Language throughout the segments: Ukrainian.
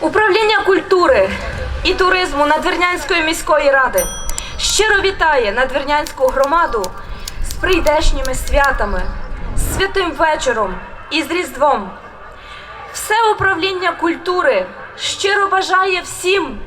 Управління культури і туризму Надвірнянської міської ради щиро вітає Надвірнянську громаду з прийдешніми святами, з святим вечором і з Різдвом. Все управління культури щиро бажає всім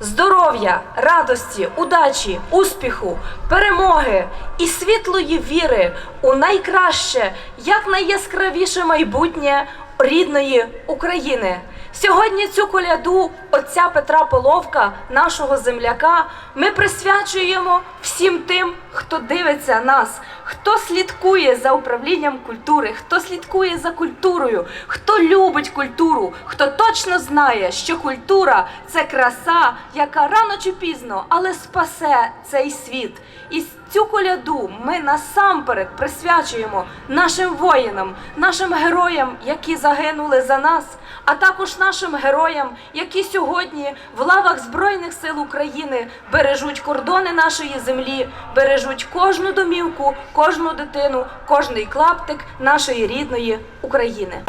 здоров'я, радості, удачі, успіху, перемоги і світлої віри у найкраще, як найяскравіше майбутнє рідної України. Сьогодні цю коляду отця Петра Половка, нашого земляка, ми присвячуємо всім тим, хто дивиться нас, хто слідкує за управлінням культури, хто слідкує за культурою, хто любить культуру, хто точно знає, що культура це краса, яка рано чи пізно, але спасе цей світ. І цю коляду ми насамперед присвячуємо нашим воїнам, нашим героям, які загинули за нас, а також нашим героям, які сьогодні в лавах Збройних сил України бережуть кордони нашої землі, бережуть кожну домівку, кожну дитину, кожний клаптик нашої рідної України.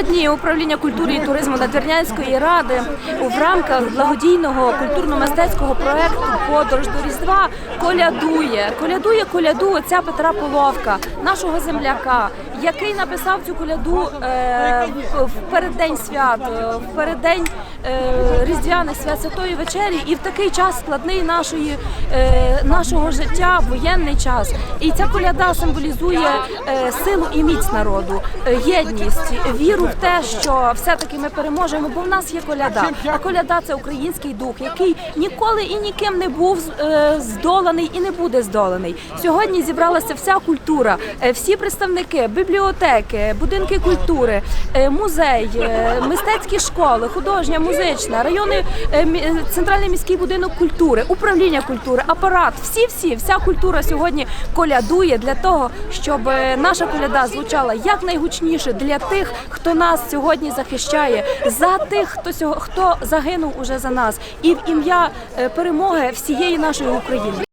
Сьогодні управління культури і туризму Надвірнянської ради в рамках благодійного культурно-мистецького проекту Подорож до Різдва колядує, колядує коляду отця Петра Половка, нашого земляка, який написав цю коляду е, в- переддень свят, е, в переддень е, різдвяних свят Святої вечері, і в такий час складний нашої е, нашого життя, воєнний час. І ця коляда символізує е, силу і міць народу, е, єдність, віру в те, що все-таки ми переможемо, бо в нас є коляда. А коляда це український дух, який ніколи і ніким не був е, здоланий і не буде здоланий. Сьогодні зібралася вся культура, е, всі представники, бібліотеки, будинки культури, е, музей, е, мистецькі школи, художня, музична, райони, е, центральний міський будинок культури, управління культури, апарат. Всі, всі, вся культура сьогодні колядує для того, щоб наша коляда звучала якнайгучніше для тих, хто нас сьогодні захищає, за тих, хто сього- хто загинув уже за нас, і в ім'я перемоги всієї нашої України.